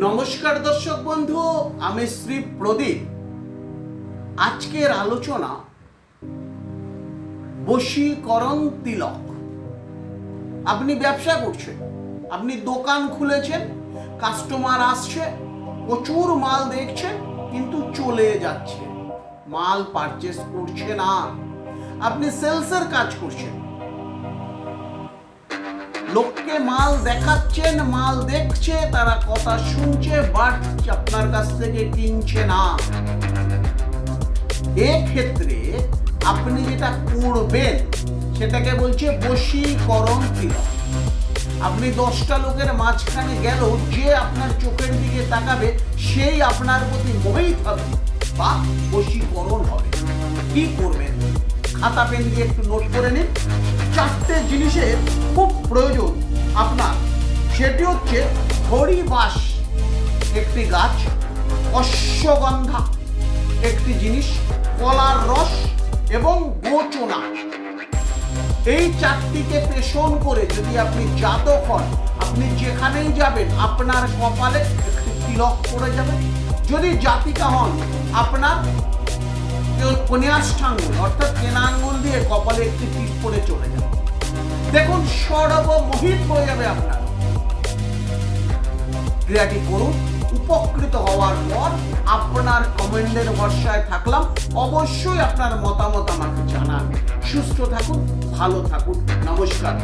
নমস্কার দর্শক বন্ধু, আমি শ্রী প্রদীপ। আজকের আলোচনা বশীকরণ তিলক। আপনি ব্যবসা করছেন, আপনি দোকান খুলেছেন, কাস্টমার আসছে, প্রচুর মাল দেখছেন, কিন্তু চলে যাচ্ছে। মাল পারচেস করছে না। আপনি সেলসের কাজ করছেন লোককে মাল দেখাচ্ছেন, মাল দেখছে, তারা কথা শুনছে, বাট আপনার কাছ থেকে কিনছে না। এক্ষেত্রে আপনি যেটা করবেন, সেটাকে বলছে বশীকরণ তিলক আপনি দশটা লোকের মাঝখানে গেল যে আপনার চোখের দিকে তাকাবে, সেই আপনার প্রতি মোহিত হবে, বা বশীকরণ হবে। কি করবেন? খাতা পেন দিয়ে একটু নোট করে নিন। চারটে জিনিসের খুব প্রয়োজন। আপনার, সেটি হচ্ছে হরিবাস একটি গাছ, অশ্বগন্ধা একটি জিনিস, কলার রস এবং গোচনা। এই চারটিকে পেষণ করে যদি আপনি জাতক হন, আপনি যেখানেই যাবেন, আপনার কপালে একটি তিলক পড়ে যাবে। যদি জাতিকা হন, আপনার কন্যাষ্ঠাঙ্গুল অর্থাৎ কেনাঙ্গুল দিয়ে কপালে একটি টিপ পড়ে চলে যাবে দেখুন, সর্বমোহিত হয়ে যাবে আপনার। ক্রিয়াটি করুন, উপকৃত হওয়ার পর আপনার কমেন্টের ভরসায় থাকলাম। অবশ্যই আপনার মতামত আমাকে জানান। সুস্থ থাকুন, ভালো থাকুন। নমস্কার।